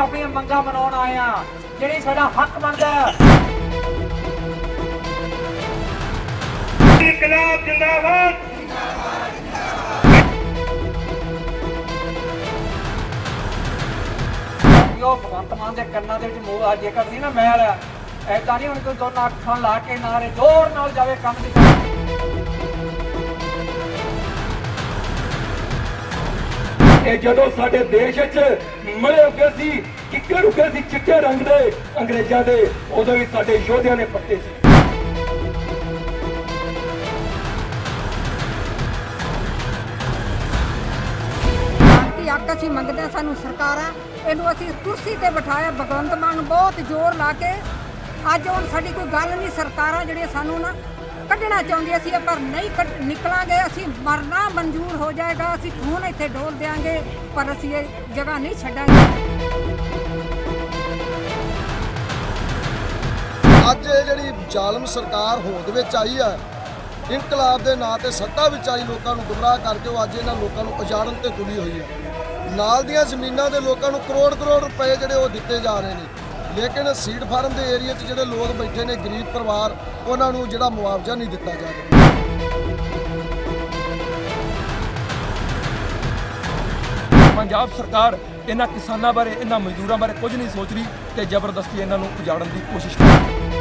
ਆਪਣੀਆਂ ਮੰਗਾਂ ਮਨਾਉਣ ਆਏ ਆ। ਜਿਹੜੀ ਸਾਡਾ ਹੱਕ ਬਣਦਾ ਹੈ। ਇਨਕਲਾਬ ਜਿੰਦਾਬਾਦ। ਜੋ ਭਗਵੰਤ ਮਾਨ ਦੇ ਕੰਨਾਂ ਦੇ ਵਿੱਚ ਮੂੰਹ ਆ ਜੇਕਰ ਸੀ ਨਾ ਮੈਲ। ਐਦਾਂ ਨਹੀਂ ਹੁਣ ਕੋਈ ਦੋਨਾਂ ਅੱਖਾਂ ਲਾ ਕੇ ਨਾਰੇ ਜ਼ੋਰ ਨਾਲ ਜਾਵੇ ਕੰਮ ਦੀ। ਇਹ ਜਦੋਂ ਸਾਡੇ ਦੇਸ਼ ਵਿੱਚ ਮਲੇ ਉੱਗੇ ਸੀ, ਕਿੱਕੇ ਰੁਕੇ ਸੀ, ਚਿੱਟੇ ਰੰਗ ਦੇ ਅੰਗਰੇਜ਼ਾਂ ਦੇ, ਉਦੋਂ ਵੀ ਸਾਡੇ ਯੋਧਿਆਂ ਨੇ ਪੱਟੇ ਸੀ। ਹੱਕ ਅਸੀਂ ਮੰਗਦੇ ਹਾਂ ਸਾਨੂੰ ਸਰਕਾਰਾਂ, ਇਹਨੂੰ ਅਸੀਂ ਕੁਰਸੀ ਤੇ ਬਿਠਾਇਆ, ਭਗਵੰਤ ਮਾਨ ਬਹੁਤ ਜ਼ੋਰ ਲਾ ਕੇ, ਅੱਜ ਹੁਣ ਸਾਡੀ ਕੋਈ ਗੱਲ ਨਹੀਂ, ਸਰਕਾਰਾਂ ਜਿਹੜੀਆਂ ਸਾਨੂੰ ਨਾ ਕੱਢਣਾ ਚਾਹੁੰਦੇ ਸੀ ਪਰ ਨਹੀਂ ਕੱਢ- ਨਿਕਲਾਂਗੇ, ਅਸੀਂ ਮਰਨਾ ਮਨਜ਼ੂਰ ਹੋ ਜਾਏਗਾ, ਅਸੀਂ ਖੂਨ ਇੱਥੇ ਡੋਲ ਦਿਆਂਗੇ, ਪਰ ਅਸੀਂ ਇਹ ਜਗ੍ਹਾ ਨਹੀਂ ਛੱਡਾਂਗੇ। ਅੱਜ ਇਹ ਜਿਹੜੀ ਜ਼ਾਲਮ ਸਰਕਾਰ ਹੋਂਦ ਵਿੱਚ ਆਈ ਹੈ ਇਨਕਲਾਬ ਦੇ ਨਾਂ ਤੇ ਸੱਤਾ ਵਿੱਚ ਆਈ ਲੋਕਾਂ ਨੂੰ ਗੁੰਮਰਾਹ ਕਰਕੇ ਉਹ ਅੱਜ ਇਹਨਾਂ ਲੋਕਾਂ ਨੂੰ ਉਜਾੜਨ ਤੇ ਤੁਲੀ ਹੋਈ ਹੈ ਨਾਲ ਦੀਆਂ ਜ਼ਮੀਨਾਂ ਦੇ ਲੋਕਾਂ ਨੂੰ ਕਰੋੜ ਕਰੋੜ ਰੁਪਏ ਜਿਹੜੇ ਉਹ ਦਿੱਤੇ ਜਾ ਰਹੇ ਨੇ। ਲੇਕਿਨ ਸੀਡ ਫਾਰਮ ਦੇ ਏਰੀਆ 'ਚ ਜਿਹੜੇ ਲੋਕ ਬੈਠੇ ਨੇ ਗਰੀਬ ਪਰਿਵਾਰ ਉਹਨਾਂ ਨੂੰ ਜਿਹੜਾ ਮੁਆਵਜ਼ਾ ਨਹੀਂ ਦਿੱਤਾ ਜਾ ਰਿਹਾ। ਪੰਜਾਬ ਸਰਕਾਰ ਇਹਨਾਂ ਕਿਸਾਨਾਂ ਬਾਰੇ ਇਹਨਾਂ ਮਜ਼ਦੂਰਾਂ ਬਾਰੇ ਕੁਝ ਨਹੀਂ ਸੋਚ ਰਹੀ ਤੇ ਜ਼ਬਰਦਸਤੀ ਇਹਨਾਂ ਨੂੰ ਉਜਾੜਨ ਦੀ ਕੋਸ਼ਿਸ਼ ਕਰ ਰਹੀ ਹੈ।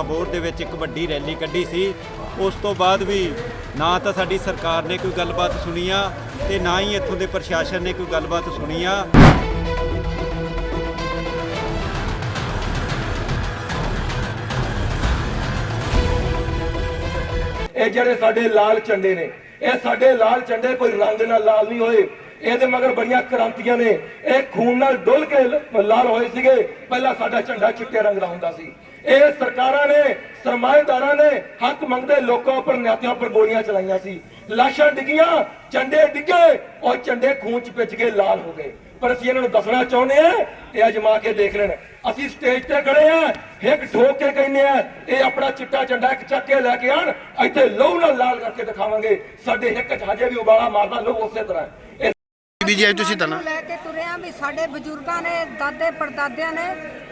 ਅਬੋਰ ਦੇ ਵਿੱਚ ਇੱਕ ਵੱਡੀ ਰੈਲੀ ਕੱਢੀ ਸੀ। ਉਸ ਤੋਂ ਬਾਅਦ ਵੀ ਨਾ ਤਾਂ ਸਾਡੀ ਸਰਕਾਰ ਨੇ ਕੋਈ ਗੱਲਬਾਤ ਸੁਣੀ ਆ ਤੇ ਨਾ ਹੀ ਇੱਥੋਂ ਦੇ ਪ੍ਰਸ਼ਾਸਨ ਨੇ ਕੋਈ ਗੱਲਬਾਤ ਸੁਣੀ ਆ। ਇਹ ਜਿਹੜੇ ਸਾਡੇ ਲਾਲ ਝੰਡੇ ਨੇ, ਇਹ ਸਾਡੇ ਲਾਲ ਝੰਡੇ ਕੋਈ ਰੰਗ ਨਾਲ ਲਾਲ ਨਹੀਂ ਹੋਏ। ਇਹਦੇ ਮਗਰ ਬੜੀਆਂ ਕ੍ਰਾਂਤੀਆਂ ਨੇ। ਇਹ ਖੂਨ ਨਾਲ ਡੁੱਲ ਕੇ ਲਾਲ ਹੋਏ ਸੀਗੇ। ਪਹਿਲਾਂ ਸਾਡਾ ਝੰਡਾ ਚਿੱਟੇ ਰੰਗ ਦਾ ਹੁੰਦਾ ਸੀ। ਇਹ ਸਰਕਾਰਾਂ ਨੇ, ਸਰਮਾਏਦਾਰਾਂ ਨੇ ਹੱਕ ਮੰਗਦੇ ਲੋਕਾਂ ਉੱਪਰ, ਨਿਆਤਿਆਂ ਉੱਪਰ ਗੋਲੀਆਂ ਚਲਾਈਆਂ ਸੀ। ਲਾਸ਼ਾਂ ਡਿੱਗੀਆਂ ਝੰਡੇ ਡਿੱਗੇ ਉਹ ਝੰਡੇ ਖੂਨ ਚ ਭਿੱਜ ਕੇ ਲਾਲ ਹੋ ਗਏ। ਪਰ ਅਸੀਂ ਇਹਨਾਂ ਨੂੰ ਦੱਸਣਾ ਚਾਹੁੰਦੇ ਆ ਇਹ ਅਜਮਾ ਕੇ ਦੇਖ ਲੈਣ। ਅਸੀਂ ਸਟੇਜ ਤੇ ਖੜੇ ਆ ਇੱਕ ਠੋਕ ਕੇ ਕਹਿੰਦੇ ਆ ਇਹ ਆਪਣਾ ਚਿੱਟਾ ਝੰਡਾ ਇੱਕ ਚੱਕ ਕੇ ਲੈ ਕੇ ਆਣ ਇੱਥੇ ਲਹੂ ਨਾਲ ਲਾਲ ਕਰਕੇ ਦਿਖਾਵਾਂਗੇ। ਸਾਡੇ ਹਿੱਕ ਚ ਹਜੇ ਵੀ ਉਬਾਲਾ ਮਾਰਦਾ ਲਹੂ ਉਸੇ ਤਰ੍ਹਾਂ। ਇਹ ਬੀਜੇਪੀ ਤੁਸੀਂ ਤਾਂ ਲੈ ਕੇ ਤੁਰਿਆ ਵੀ ਸਾਡੇ ਬਜ਼ੁਰਗਾਂ ਨੇ ਦਾਦੇ ਪੜਦਾਦਿਆਂ ਨੇ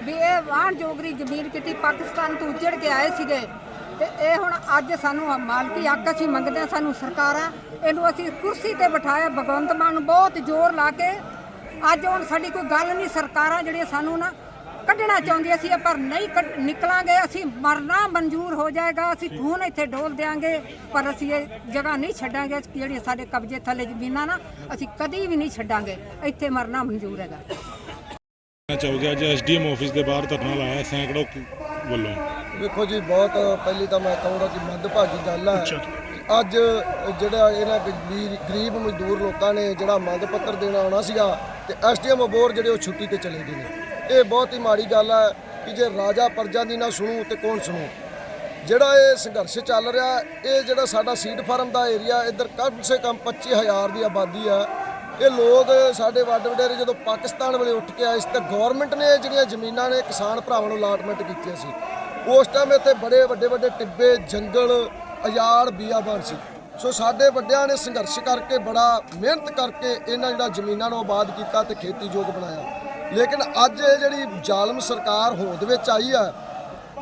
ਵੀ ਇਹ ਵਾਹਣ ਜੋਗਰੀ ਜ਼ਮੀਨ ਕਿਤੇ ਪਾਕਿਸਤਾਨ ਤੋਂ ਉੱਜੜ ਕੇ ਆਏ ਸੀਗੇ। ਤੇ ਇਹ ਹੁਣ ਅੱਜ ਸਾਨੂੰ ਮਾਲਕੀ ਹੱਕ ਅਸੀਂ ਮੰਗਦੇ ਹਾਂ, ਸਾਨੂੰ ਸਰਕਾਰਾਂ, ਇਹਨੂੰ ਅਸੀਂ ਕੁਰਸੀ ਤੇ ਬਿਠਾਇਆ, ਭਗਵੰਤ ਮਾਨ ਨੂੰ ਬਹੁਤ ਜ਼ੋਰ ਲਾ ਕੇ। ਅੱਜ ਹੁਣ ਸਾਡੀ ਕੋਈ ਗੱਲ ਨਹੀਂ, ਸਰਕਾਰਾਂ ਜਿਹੜੀਆਂ ਸਾਨੂੰ ਨਾ ਕੱਢਣਾ ਚਾਹੁੰਦੀਆਂ ਸੀ ਪਰ ਨਹੀਂ ਕੱਢ- ਨਿਕਲਾਂਗੇ, ਅਸੀਂ ਮਰਨਾ ਮਨਜ਼ੂਰ ਹੋ ਜਾਏਗਾ, ਅਸੀਂ ਖੂਨ ਇੱਥੇ ਡੋਲ ਦਿਆਂਗੇ, ਪਰ ਅਸੀਂ ਇਹ ਜਗ੍ਹਾ ਨਹੀਂ ਛੱਡਾਂਗੇ ਜਿਹੜੀ ਸਾਡੇ ਕਬਜ਼ੇ ਥੱਲੇ ਜ਼ਮੀਨਾਂ ਨਾ, ਅਸੀਂ ਕਦੀ ਵੀ ਨਹੀਂ ਛੱਡਾਂਗੇ, ਇੱਥੇ ਮਰਨਾ ਮਨਜ਼ੂਰ ਹੈਗਾ। ਕਹਿਣਾ ਚਾਹੋਗੇ ਅੱਜ ਐਸਡੀਐਮ ਆਫਿਸ ਦੇ ਬਾਹਰ ਧਰਨਾ ਲਾਇਆ ਸੈਂਕੜੋ ਵੱਲੋਂ। ਵੇਖੋ ਜੀ ਬਹੁਤ ਪਹਿਲੀ ਤਾਂ ਮੈਂ ਕਹੂੰਗਾ ਕਿ ਮੰਦਭਾਗੀ ਗੱਲ ਹੈ ਅੱਜ ਜਿਹੜਾ ਇਹਨਾਂ ਗਰੀਬ ਗਰੀਬ ਮਜ਼ਦੂਰ ਲੋਕਾਂ ਨੇ ਜਿਹੜਾ ਮੰਗ ਪੱਤਰ ਦੇਣਾ ਆਉਣਾ ਸੀਗਾ ਤੇ ਐਸਡੀਐਮ ਅਬੋਰ ਜਿਹੜੇ ਉਹ ਛੁੱਟੀ ਤੇ ਚਲੇ ਗਏ ਨੇ। ਇਹ ਬਹੁਤ ਹੀ ਮਾੜੀ ਗੱਲ ਹੈ ਕਿ ਜੇ ਰਾਜਾ ਪਰਜਾ ਦੀ ਨਾ ਸੁਣੂ ਤੇ ਕੌਣ ਸੁਣੂ? ਜਿਹੜਾ ਇਹ ਸੰਘਰਸ਼ ਚੱਲ ਰਿਹਾ ਇਹ ਜਿਹੜਾ ਸਾਡਾ ਸੀਡ ਫਾਰਮ ਦਾ ਏਰੀਆ ਇੱਧਰ ਕਮ ਸੇ ਕਮ 25000 ਦੀ ਆਬਾਦੀ ਆ। ਇਹ ਲੋਕ ਸਾਡੇ ਵੱਡ ਵਡੇਰੇ ਜਦੋਂ ਪਾਕਿਸਤਾਨ ਵੇਲੇ ਉੱਠ ਕੇ ਆਏ ਸੀ ਤੇ ਗਵਰਨਮੈਂਟ ਨੇ ਜਿਹੜੀਆਂ ਜ਼ਮੀਨਾਂ ਨੇ ਕਿਸਾਨ ਭਰਾਵਾਂ ਨੂੰ ਅਲਾਟਮੈਂਟ ਕੀਤੀਆਂ ਸੀ ਉਸ ਟਾਈਮ ਇੱਥੇ ਬੜੇ ਵੱਡੇ ਵੱਡੇ ਟਿੱਬੇ, ਜੰਗਲ ਅਯਾੜ ਬੀਆਬਾਨ ਸੀ। ਸੋ ਸਾਡੇ ਵੱਡਿਆਂ ਨੇ ਸੰਘਰਸ਼ ਕਰਕੇ ਬੜਾ ਮਿਹਨਤ ਕਰਕੇ ਇਹਨਾਂ ਜਿਹੜਾ ਜ਼ਮੀਨਾਂ ਨੂੰ ਆਬਾਦ ਕੀਤਾ ਤੇ ਖੇਤੀਯੋਗ ਬਣਾਇਆ। ਲੇਕਿਨ ਅੱਜ ਇਹ ਜਿਹੜੀ ਜ਼ਾਲਮ ਸਰਕਾਰ ਹੋਂਦ ਵਿੱਚ ਆਈ ਆ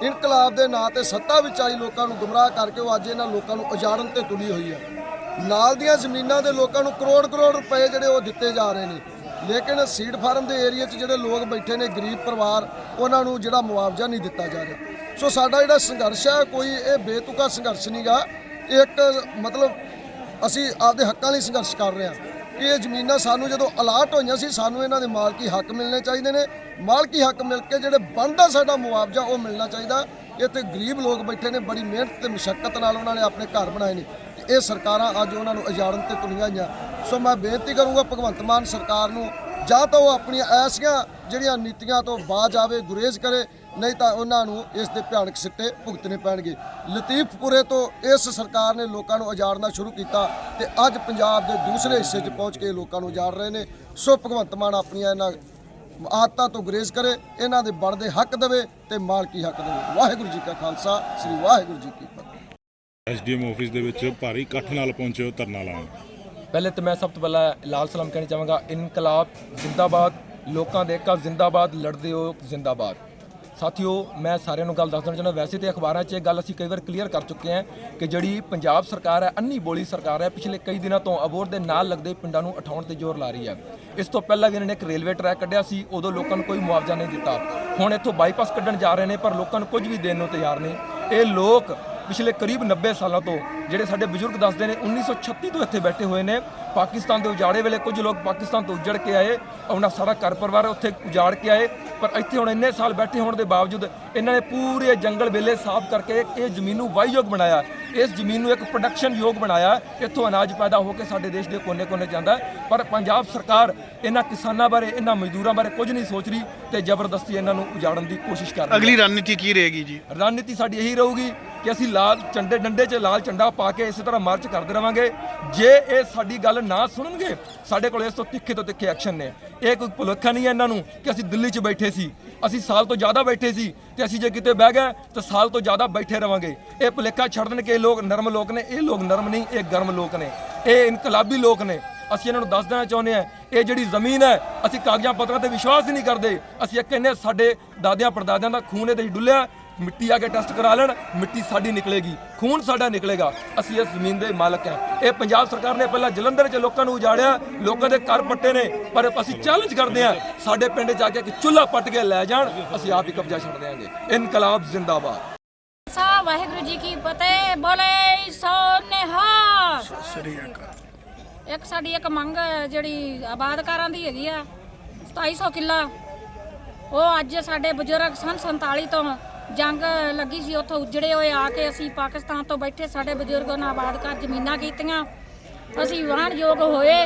ਇਨਕਲਾਬ ਦੇ ਨਾਂ ਤੇ ਸੱਤਾ ਵਿੱਚ ਆਈ ਲੋਕਾਂ ਨੂੰ ਗੁੰਮਰਾਹ ਕਰਕੇ ਉਹ ਅੱਜ ਇਹਨਾਂ ਲੋਕਾਂ ਨੂੰ ਉਜਾੜਨ ਤੇ ਤੁਲੀ ਹੋਈ ਹੈ। ਨਾਲ ਦੀਆਂ ਜ਼ਮੀਨਾਂ ਦੇ ਲੋਕਾਂ ਨੂੰ ਕਰੋੜ ਕਰੋੜ ਰੁਪਏ ਜਿਹੜੇ ਉਹ ਦਿੱਤੇ ਜਾ ਰਹੇ ਨੇ। ਲੇਕਿਨ ਸੀਡ ਫਾਰਮ ਦੇ ਏਰੀਆ 'ਚ ਜਿਹੜੇ ਲੋਕ ਬੈਠੇ ਨੇ, ਗਰੀਬ ਪਰਿਵਾਰ, ਉਹਨਾਂ ਨੂੰ ਜਿਹੜਾ ਮੁਆਵਜ਼ਾ ਨਹੀਂ ਦਿੱਤਾ ਜਾ ਰਿਹਾ। ਸੋ ਸਾਡਾ ਜਿਹੜਾ ਸੰਘਰਸ਼ ਹੈ, ਕੋਈ ਇਹ ਬੇਤੁਕਾ ਸੰਘਰਸ਼ ਨਹੀਂਗਾ ਇੱਕ ਮਤਲਬ ਅਸੀਂ ਆਪਦੇ ਹੱਕਾਂ ਲਈ ਸੰਘਰਸ਼ ਕਰ ਰਹੇ ਹਾਂ ਕਿ ਇਹ ਜ਼ਮੀਨਾਂ ਸਾਨੂੰ ਜਦੋਂ ਅਲਾਟ ਹੋਈਆਂ ਸੀ, ਸਾਨੂੰ ਇਹਨਾਂ ਦੇ ਮਾਲਕੀ ਹੱਕ ਮਿਲਣੇ ਚਾਹੀਦੇ ਨੇ। ਮਾਲਕੀ ਹੱਕ ਮਿਲ ਕੇ ਜਿਹੜੇ ਬਣਦਾ ਸਾਡਾ ਮੁਆਵਜ਼ਾ, ਉਹ ਮਿਲਣਾ ਚਾਹੀਦਾ। ਇੱਥੇ ਗਰੀਬ ਲੋਕ ਬੈਠੇ ਨੇ, ਬੜੀ ਮਿਹਨਤ ਤੇ ਮੁਸ਼ਕਲ ਨਾਲ ਉਹਨਾਂ ਨੇ ਆਪਣੇ ਘਰ ਬਣਾਏ ਨੇ। ਤੇ ਇਹ ਸਰਕਾਰਾਂ ਅੱਜ ਉਹਨਾਂ ਨੂੰ ਉਜਾੜਨ ਤੇ ਤੁਲੀਆਂ ਹੋਈਆਂ ਸੋ ਮੈਂ ਬੇਨਤੀ ਕਰੂੰਗਾ, ਭਗਵੰਤ ਮਾਨ ਸਰਕਾਰ ਨੂੰ, ਜਾਂ ਤਾਂ ਉਹ ਆਪਣੀਆਂ ਐਸੀਆਂ ਜਿਹੜੀਆਂ ਨੀਤੀਆਂ ਤੋਂ ਬਾਜ ਆਵੇ, ਗੁਰੇਜ਼ ਕਰੇ ਨਹੀਂ ਤਾਂ ਉਹਨਾਂ ਨੂੰ ਇਸ ਦੇ ਭਿਆਨਕ ਸਿੱਟੇ ਭੁਗਤਣੇ ਪੈਣਗੇ। ਲਤੀਫਪੁਰੇ ਤੋਂ ਇਸ ਸਰਕਾਰ ਨੇ ਲੋਕਾਂ ਨੂੰ ਉਜਾੜਨਾ ਸ਼ੁਰੂ ਕੀਤਾ ਤੇ ਅੱਜ ਪੰਜਾਬ ਦੇ ਦੂਸਰੇ ਹਿੱਸੇ 'ਚ ਪਹੁੰਚ ਕੇ ਲੋਕਾਂ ਨੂੰ ਉਜਾੜ ਰਹੇ ਨੇ। ਸੋ ਭਗਵੰਤ ਮਾਨ ਆਪਣੀਆਂ ਇਹਨਾਂ ਆਦਤਾਂ ਤੋਂ ਗੁਰੇਜ਼ ਕਰੇ ਇਹਨਾਂ ਦੇ ਬਣਦੇ ਹੱਕ ਦੇਵੇ ਤੇ ਮਾਲਕੀ ਹੱਕ ਦੇਵੇ। ਵਾਹਿਗੁਰੂ ਜੀ ਕਾ ਖਾਲਸਾ ਸ੍ਰੀ ਵਾਹਿਗੁਰੂ ਜੀ ਕੀ ਫਤਿਹ। ਐਸਡੀਐਮ ਆਫਿਸ ਦੇ ਵਿੱਚ ਭਾਰੀ ਇਕੱਠ ਨਾਲ ਪਹੁੰਚੇ ਧਰਨਾ ਲਾਉਣ। ਪਹਿਲੇ ਤਾਂ ਮੈਂ ਸਭ ਤੋਂ ਪਹਿਲਾਂ ਲਾਲ ਸਲਾਮ ਕਹਿਣਾ ਚਾਹਾਂਗਾ ਇਨਕਲਾਬ ਜ਼ਿੰਦਾਬਾਦ ਲੋਕਾਂ ਦੇ ਏਕਾ ਜ਼ਿੰਦਾਬਾਦ ਲੜਦੇ ਹੋ ਜ਼ਿੰਦਾਬਾਦ। ਸਾਥੀਓ, ਮੈਂ ਸਾਰਿਆਂ ਨੂੰ ਗੱਲ ਦੱਸ ਦੇਣਾ ਚਾਹੁੰਦਾ, ਵੈਸੇ ਤੇ ਅਖਬਾਰਾਂ 'ਚ ਇਹ ਗੱਲ ਅਸੀਂ ਕਈ ਵਾਰ ਕਲੀਅਰ ਕਰ ਚੁੱਕੇ ਹਾਂ ਕਿ ਜਿਹੜੀ ਪੰਜਾਬ ਸਰਕਾਰ ਹੈ ਅੰਨੀ ਬੋਲੀ ਸਰਕਾਰ ਹੈ, ਪਿਛਲੇ ਕਈ ਦਿਨਾਂ ਤੋਂ ਅਬੋਰ ਦੇ ਨਾਲ ਲੱਗਦੇ ਪਿੰਡਾਂ ਨੂੰ ਉਠਾਉਣ ਤੇ ਜ਼ੋਰ ਲਾ ਰਹੀ ਹੈ। ਇਸ ਤੋਂ ਪਹਿਲਾਂ ਵੀ ਇਹਨਾਂ ਨੇ ਇੱਕ ਰੇਲਵੇ ਟਰੈਕ ਕੱਢਿਆ ਸੀ, ਉਦੋਂ ਲੋਕਾਂ ਨੂੰ ਕੋਈ ਮੁਆਵਜ਼ਾ ਨਹੀਂ ਦਿੱਤਾ। ਹੁਣ ਇੱਥੋਂ ਬਾਈਪਾਸ ਕੱਢਣ ਜਾ ਰਹੇ ਨੇ, ਪਰ ਲੋਕਾਂ ਨੂੰ ਕੁਝ ਵੀ ਦੇਣ ਨੂੰ ਤਿਆਰ ਨਹੀਂ। ਇਹ ਲੋਕ ਪਿਛਲੇ ਕਰੀਬ 90 ਸਾਲਾਂ ਤੋਂ ਜਿਹੜੇ ਸਾਡੇ ਬਜ਼ੁਰਗ ਦੱਸਦੇ ਨੇ 1936 ਤੋਂ ਇੱਥੇ ਬੈਠੇ ਹੋਏ ਨੇ। ਪਾਕਿਸਤਾਨ ਦੇ ਉਜਾੜੇ ਵੇਲੇ ਕੁਝ ਲੋਕ ਪਾਕਿਸਤਾਨ ਤੋਂ ਉੱਜੜ ਕੇ ਆਏ ਉਹਨਾਂ ਸਾਰਾ ਘਰ ਪਰਿਵਾਰ ਉੱਥੇ ਉਜਾੜ ਕੇ ਆਏ। ਪਰ ਇੱਥੇ ਹੁਣ ਇੰਨੇ ਸਾਲ ਬੈਠੇ ਹੋਣ ਦੇ ਬਾਵਜੂਦ ਇਹਨਾਂ ਨੇ ਪੂਰੇ ਜੰਗਲ ਵੇਲੇ ਸਾਫ਼ ਕਰਕੇ ਇਹ ਜ਼ਮੀਨ ਨੂੰ ਵਾਹੀਯੋਗ ਬਣਾਇਆ। ਇਸ ਜ਼ਮੀਨ ਨੂੰ ਇੱਕ ਪ੍ਰੋਡਕਸ਼ਨ ਯੋਗ ਬਣਾਇਆ। ਇੱਥੋਂ ਅਨਾਜ ਪੈਦਾ ਹੋ ਕੇ ਸਾਡੇ ਦੇਸ਼ ਦੇ ਕੋਨੇ-ਕੋਨੇ ਜਾਂਦਾ। ਪਰ ਪੰਜਾਬ ਸਰਕਾਰ ਇਹਨਾਂ ਕਿਸਾਨਾਂ ਬਾਰੇ ਇਹਨਾਂ ਮਜ਼ਦੂਰਾਂ ਬਾਰੇ ਕੁਝ ਨਹੀਂ ਸੋਚ ਰਹੀ ਤੇ ਜ਼ਬਰਦਸਤੀ ਇਹਨਾਂ ਨੂੰ ਉਜਾੜਨ ਦੀ ਕੋਸ਼ਿਸ਼ ਕਰ ਰਹੀ ਹੈ। ਅਗਲੀ ਰਣਨੀਤੀ ਕੀ ਰਹੇਗੀ ਜੀ? ਰਣਨੀਤੀ ਸਾਡੀ ਇਹੀ ਰਹੂਗੀ ਕਿ ਅਸੀਂ ਲਾਲ ਝੰਡੇ ਡੰਡੇ 'ਚ ਲਾਲ ਝੰਡਾ ਪਾ ਕੇ ਇਸੇ ਤਰ੍ਹਾਂ ਮਾਰਚ ਕਰਦੇ ਰਵਾਂਗੇ। ਜੇ ਇਹ ਸਾਡੀ ਗੱਲ ਨਾ ਸੁਣਨਗੇ ਸਾਡੇ ਕੋਲ ਇਸ ਤੋਂ ਤਿੱਖੇ ਤੋਂ ਤਿੱਖੇ ਐਕਸ਼ਨ ਨੇ। ਇਹ ਕੋਈ ਭੁਲੇਖਾ ਨਹੀਂ ਹੈ ਇਹਨਾਂ ਨੂੰ ਕਿ ਅਸੀਂ ਦਿੱਲੀ 'ਚ ਬੈਠੇ ਸੀ। ਅਸੀਂ ਸਾਲ ਤੋਂ ਜ਼ਿਆਦਾ ਬੈਠੇ ਸੀ। ਤੇ ਅਸੀਂ ਜੇ ਕਿਤੇ ਬਹਿ ਗਏ ਤਾਂ ਸਾਲ ਤੋਂ ਜ਼ਿਆਦਾ ਬੈਠੇ ਰਵਾਂਗੇ। ਇਹ ਭੁਲੇਖਾ ਛੱਡ ਦੇਣ ਕਿ ਇਹ ਲੋਕ ਨਰਮ ਲੋਕ ਨੇ ਇਹ ਲੋਕ ਨਰਮ ਨਹੀਂ ਇਹ ਗਰਮ ਲੋਕ ਨੇ। ਇਹ ਇਨਕਲਾਬੀ ਲੋਕ ਨੇ। ਅਸੀਂ ਇਹਨਾਂ ਨੂੰ ਦੱਸ ਦੇਣਾ ਚਾਹੁੰਦੇ ਹਾਂ ਇਹ ਜਿਹੜੀ ਜ਼ਮੀਨ ਹੈ ਅਸੀਂ ਕਾਗਜ਼ਾਂ ਪੱਤਰਾਂ ਤੇ ਵਿਸ਼ਵਾਸ ਹੀ ਨਹੀਂ ਕਰਦੇ। ਅਸੀਂ ਇਹ ਕਹਿੰਦੇ ਹਾਂ, ਸਾਡੇ ਦਾਦਿਆਂ ਪੜਦਾਦਿਆਂ ਦਾ ਖੂਨ ਇਹਦੇ 'ਚ ਡੁੱਲਿਆ। ਮਿੱਟੀ ਆ ਕੇ ਟੈਸਟ ਕਰਾ ਲੈਣ ਮਿੱਟੀ ਸਾਡੀ ਨਿਕਲੇਗੀ ਖੂਨ ਸਾਡਾ ਨਿਕਲੇਗਾ। ਅਸੀਂ ਇਸ ਜ਼ਮੀਨ ਦੇ ਮਾਲਕ ਹਾਂ। ਇਹ ਪੰਜਾਬ ਸਰਕਾਰ ਨੇ ਪਹਿਲਾਂ ਜਲੰਧਰ 'ਚ ਲੋਕਾਂ ਨੂੰ ਉਜਾੜਿਆ ਲੋਕਾਂ ਦੇ ਘਰ ਪੱਟੇ ਨੇ ਪਰ ਅਸੀਂ ਚੈਲੰਜ ਕਰਦੇ ਹਾਂ ਸਾਡੇ ਪਿੰਡ ਆ ਕੇ ਇੱਕ ਚੁੱਲ੍ਹਾ ਪੱਟ ਕੇ ਲੈ ਜਾਣ ਅਸੀਂ ਆਪ ਹੀ ਕਬਜ਼ਾ ਛੱਡ ਦਿਆਂਗੇ। ਇਨਕਲਾਬ ਜ਼ਿੰਦਾਬਾਦ। ਸਾ ਵਾਹਿਗੁਰੂ ਜੀ ਕੀ ਫਤਿਹ ਬੋਲੇ ਸੋ ਨਿਹਾਲ ਸ੍ਰੀ ਅਕਾਲ। ਇੱਕ ਸਾਡੀ ਇੱਕ ਮੰਗ ਜਿਹੜੀ ਆਬਾਦਕਾਰਾਂ ਦੀ ਹੈਗੀ ਆ 2700 ਕਿੱਲਾ। ਉਹ ਅੱਜ ਸਾਡੇ ਬਜ਼ੁਰਗ ਸਨ 47 ਤੋਂ ਜੰਗ ਲੱਗੀ ਸੀ, ਉੱਥੋਂ ਉਜੜੇ ਹੋਏ ਆ ਕੇ ਅਸੀਂ ਪਾਕਿਸਤਾਨ ਤੋਂ ਬੈਠੇ, ਸਾਡੇ ਬਜ਼ੁਰਗਾਂ ਨੇ ਆਬਾਦਕਾਰ ਜ਼ਮੀਨਾਂ ਕੀਤੀਆਂ। ਅਸੀਂ ਵਾਹਣ ਯੋਗ ਹੋਏ।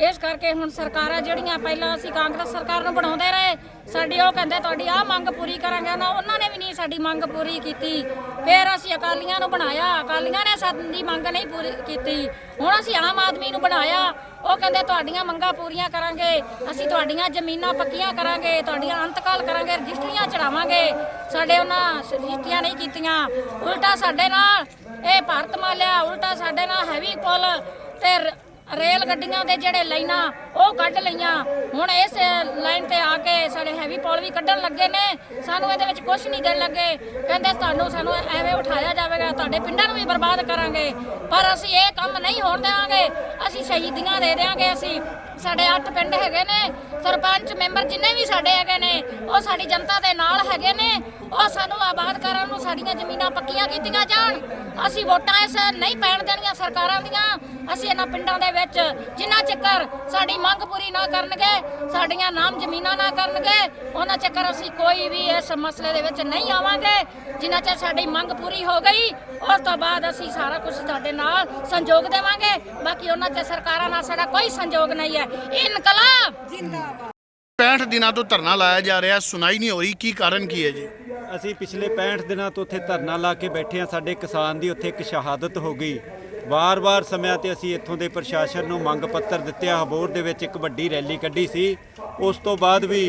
ਇਸ ਕਰਕੇ ਹੁਣ ਸਰਕਾਰਾਂ ਜਿਹੜੀਆਂ ਪਹਿਲਾਂ ਅਸੀਂ ਕਾਂਗਰਸ ਸਰਕਾਰ ਨੂੰ ਬਣਾਉਂਦੇ ਰਹੇ, ਸਾਡੀ ਉਹ ਕਹਿੰਦੇ ਤੁਹਾਡੀ ਆਹ ਮੰਗ ਪੂਰੀ ਕਰਾਂਗੇ, ਨਾ ਉਹਨਾਂ ਨੇ ਵੀ ਨਹੀਂ ਸਾਡੀ ਮੰਗ ਪੂਰੀ ਕੀਤੀ। ਫਿਰ ਅਸੀਂ ਅਕਾਲੀਆਂ ਨੂੰ ਬਣਾਇਆ, ਅਕਾਲੀਆਂ ਨੇ ਸਾਡੀ ਮੰਗ ਨਹੀਂ ਪੂਰੀ ਕੀਤੀ। ਹੁਣ ਅਸੀਂ ਆਮ ਆਦਮੀ ਨੂੰ ਬਣਾਇਆ, ਉਹ ਕਹਿੰਦੇ ਤੁਹਾਡੀਆਂ ਮੰਗਾਂ ਪੂਰੀਆਂ ਕਰਾਂਗੇ, ਅਸੀਂ ਤੁਹਾਡੀਆਂ ਜ਼ਮੀਨਾਂ ਪੱਕੀਆਂ ਕਰਾਂਗੇ, ਤੁਹਾਡੀਆਂ ਅੰਤਕਾਲ ਕਰਾਂਗੇ, ਰਜਿਸਟਰੀਆਂ ਚੜਾਵਾਂਗੇ। ਸਾਡੇ ਉਹਨਾਂ ਰਜਿਸਟਰੀਆਂ ਨਹੀਂ ਕੀਤੀਆਂ। ਉਲਟਾ ਸਾਡੇ ਨਾਲ ਇਹ ਭਾਰਤ ਮਾਲਿਆ, ਉਲਟਾ ਸਾਡੇ ਨਾਲ ਹੈਵੀ ਪੁਲ ਤੇ ਰੇਲ ਗੱਡੀਆਂ ਦੇ ਜਿਹੜੇ ਲਾਈਨਾਂ, ਉਹ ਕੱਢ ਲਈਆਂ। ਹੁਣ ਇਸ ਲਾਈਨ ਤੇ ਆ ਕੇ ਸਾਡੇ ਹੈਵੀ ਪੁਲ ਵੀ ਕੱਢਣ ਲੱਗੇ ਨੇ। ਸਾਨੂੰ ਇਹਦੇ ਵਿੱਚ ਕੁਝ ਨਹੀਂ ਦੇਣ ਲੱਗੇ। ਕਹਿੰਦੇ ਤੁਹਾਨੂੰ ਸਾਨੂੰ ਐਵੇਂ ਉਠਾਇਆ ਜਾਵੇਗਾ, ਤੁਹਾਡੇ ਪਿੰਡਾਂ ਨੂੰ ਵੀ ਬਰਬਾਦ ਕਰਾਂਗੇ। ਪਰ ਅਸੀਂ ਇਹ ਕੰਮ ਨਹੀਂ ਹੋਣ ਦੇਵਾਂਗੇ। ਅਸੀਂ ਸ਼ਹੀਦੀਆਂ ਦੇ ਦੇਵਾਂਗੇ ਅਸੀਂ। ਸਾਡੇ ਅੱਠ ਪਿੰਡ ਹੈਗੇ ਨੇ। ਸਰਪੰਚ, ਮੈਂਬਰ ਜਿੰਨੇ ਵੀ ਸਾਡੇ ਹੈਗੇ ਨੇ, ਉਹ ਸਾਡੀ ਜਨਤਾ ਦੇ ਨਾਲ ਹੈਗੇ ਨੇ। ਉਹ ਸਾਨੂੰ ਆਬਾਦ ਆਬਾਦਕਾਰਾਂ ਨੂੰ ਸਾਡੀਆਂ ਜ਼ਮੀਨਾਂ ਪੱਕੀਆਂ ਕੀਤੀਆਂ ਜਾਣ। ਅਸੀਂ ਵੋਟਾਂ ਇਸ ਨਹੀਂ ਪੈਣ ਦੇਣੀਆਂ ਸਰਕਾਰਾਂ ਦੀਆਂ। ਅਸੀਂ ਇਹਨਾਂ ਪਿੰਡਾਂ ਦੇ ਵਿੱਚ ਜਿੰਨਾ ਚੱਕਰ ਸਾਡੀ ਮੰਗ ਪੂਰੀ ਨਾ ਕਰਨਗੇ, ਸਾਡੀਆਂ ਨਾਮ ਜ਼ਮੀਨਾਂ ਨਾ ਕਰਨਗੇ, ਉਹਨਾਂ ਚੱਕਰ ਅਸੀਂ ਕੋਈ ਵੀ ਇਸ ਮਸਲੇ ਦੇ ਵਿੱਚ ਨਹੀਂ ਆਵਾਂਗੇ। ਜਿੰਨਾ ਚਿਰ ਸਾਡੀ ਮੰਗ ਪੂਰੀ ਹੋ ਗਈ, ਉਸ ਤੋਂ ਬਾਅਦ ਅਸੀਂ ਸਾਰਾ ਕੁਝ ਤੁਹਾਡੇ ਨਾਲ ਸੰਯੋਗ ਦੇਵਾਂਗੇ। ਬਾਕੀ ਉਹਨਾਂ ਚ ਸਰਕਾਰਾਂ ਨਾਲ ਸਾਡਾ ਕੋਈ ਸੰਯੋਗ ਨਹੀਂ ਹੈ। ਇਨਕਲਾਬ! 65 ਦਿਨਾਂ ਤੋਂ ਧਰਨਾ ਲਾਇਆ ਜਾ ਰਿਹਾ, ਸੁਣਾਈ ਨਹੀਂ ਹੋ ਰਹੀ, ਕੀ ਕਾਰਨ ਕੀ ਹੈ ਜੀ? ਅਸੀਂ ਪਿਛਲੇ 65 ਦਿਨਾਂ ਤੋਂ ਉੱਥੇ ਧਰਨਾ ਲਾ ਕੇ ਬੈਠੇ ਹਾਂ। ਸਾਡੇ ਕਿਸਾਨ ਦੀ ਉੱਥੇ ਇੱਕ ਸ਼ਹਾਦਤ ਹੋ ਗਈ। ਵਾਰ-ਵਾਰ ਸਮਿਆਂ ਤੇ ਅਸੀਂ ਇੱਥੋਂ ਦੇ ਪ੍ਰਸ਼ਾਸਨ ਨੂੰ ਮੰਗ ਪੱਤਰ ਦਿੱਤੇ ਆ। ਹਬੋਰ ਦੇ ਵਿੱਚ ਇੱਕ ਵੱਡੀ ਰੈਲੀ ਕੱਢੀ ਸੀ। ਉਸ ਤੋਂ ਬਾਅਦ ਵੀ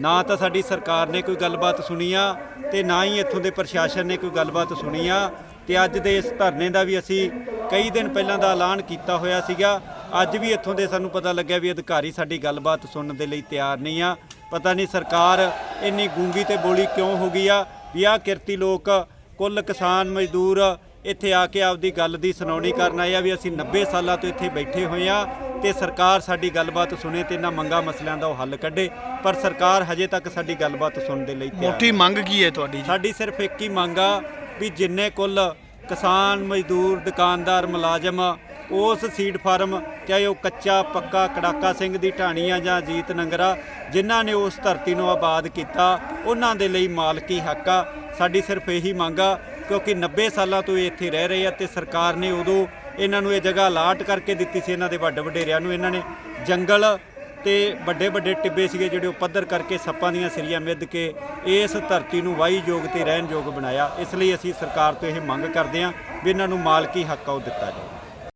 ਨਾ ਤਾਂ ਸਾਡੀ ਸਰਕਾਰ ਨੇ ਕੋਈ ਗੱਲਬਾਤ ਸੁਣੀ ਆ ਤੇ ਨਾ ਹੀ ਇੱਥੋਂ ਦੇ ਪ੍ਰਸ਼ਾਸਨ ਨੇ ਕੋਈ ਗੱਲਬਾਤ ਸੁਣੀ ਆ। ਤੇ ਅੱਜ ਦੇ ਇਸ ਧਰਨੇ ਦਾ ਵੀ ਅਸੀਂ ਕਈ ਦਿਨ ਪਹਿਲਾਂ ਦਾ ਐਲਾਨ ਕੀਤਾ ਹੋਇਆ ਸੀਗਾ। ਅੱਜ ਵੀ ਇੱਥੋਂ ਦੇ ਸਾਨੂੰ ਪਤਾ ਲੱਗਿਆ ਵੀ ਅਧਿਕਾਰੀ ਸਾਡੀ ਗੱਲਬਾਤ ਸੁਣਨ ਦੇ ਲਈ ਤਿਆਰ ਨਹੀਂ ਆ। ਪਤਾ ਨਹੀਂ ਸਰਕਾਰ ਇੰਨੀ ਗੂੰਗੀ ਤੇ ਬੋਲੀ ਕਿਉਂ ਹੋ ਗਈ ਆ? ਵੀ ਆ ਕਿਰਤੀ ਲੋਕ ਕੁੱਲ ਕਿਸਾਨ ਮਜ਼ਦੂਰ ਇੱਥੇ ਆ ਕੇ ਆਪਦੀ ਗੱਲ ਦੀ ਸੁਣਾਉਣੀ ਕਰਨ ਆਏ ਆ ਵੀ ਅਸੀਂ 90 ਸਾਲਾਂ ਤੋਂ ਇੱਥੇ ਬੈਠੇ ਹੋਏ ਆ ਤੇ ਸਰਕਾਰ ਸਾਡੀ ਗੱਲਬਾਤ ਸੁਣੇ ਤੇ ਇਹਨਾਂ ਮੰਗਾ ਮਸਲਿਆਂ ਦਾ ਉਹ ਹੱਲ ਕੱਢੇ ਪਰ ਸਰਕਾਰ ਹਜੇ ਤੱਕ ਸਾਡੀ ਗੱਲਬਾਤ ਸੁਣਨ ਦੇ ਲਈ ਤਿਆਰ ਮੋਟੀ ਮੰਗ ਕੀ ਹੈ ਤੁਹਾਡੀ ਜੀ? ਸਾਡੀ ਸਿਰਫ ਇੱਕ ਹੀ ਮੰਗ ਆ ਵੀ ਜਿੰਨੇ ਕੁੱਲ ਕਿਸਾਨ ਮਜ਼ਦੂਰ ਦੁਕਾਨਦਾਰ ਮੁਲਾਜ਼ਮ ਉਸ ਸੀਡ ਫਾਰਮ, ਚਾਹੇ ਉਹ ਕੱਚਾ, ਪੱਕਾ, ਕੜਾਕਾ ਸਿੰਘ ਦੀ ਢਾਣੀ ਆ ਜਾਂ ਜੀਤ ਨੰਗਰਾ, ਜਿਨ੍ਹਾਂ ਨੇ ਉਸ ਧਰਤੀ ਨੂੰ ਆਬਾਦ ਕੀਤਾ, ਉਹਨਾਂ ਦੇ ਲਈ ਮਾਲਕੀ ਹੱਕ ਆ। ਸਾਡੀ ਸਿਰਫ ਇਹੀ ਮੰਗ ਆ, ਕਿਉਂਕਿ 90 ਸਾਲਾਂ ਤੋਂ ਇਹ ਇੱਥੇ ਰਹਿ ਰਹੇ ਆ ਤੇ ਸਰਕਾਰ ਨੇ ਉਦੋਂ ਇਹਨਾਂ ਨੂੰ ਇਹ ਜਗ੍ਹਾ ਅਲਾਟ ਕਰਕੇ ਦਿੱਤੀ ਸੀ, ਇਹਨਾਂ ਦੇ ਵੱਡੇ ਵਡੇਰਿਆਂ ਨੂੰ, ਇਹਨਾਂ ਨੇ ਜੰਗਲ ਤੇ ਵੱਡੇ ਵੱਡੇ ਟਿੱਬੇ ਸੀਗੇ ਜਿਹੜੇ ਉਹ ਪੱਧਰ ਕਰਕੇ ਸੱਪਾਂ ਦੀਆਂ ਸਿਰੀਆਂ ਮਿੱਧ ਕੇ ਇਸ ਧਰਤੀ ਨੂੰ ਵਾਹੀ ਯੋਗ ਤੇ ਰਹਿਣ ਯੋਗ ਬਣਾਇਆ। ਇਸ ਲਈ ਅਸੀਂ ਸਰਕਾਰ ਤੋਂ ਇਹ ਮੰਗ ਕਰਦੇ ਹਾਂ ਵੀ ਇਹਨਾਂ ਨੂੰ ਮਾਲਕੀ ਹੱਕ ਆ ਉਹ ਦਿੱਤਾ ਜਾਵੇ।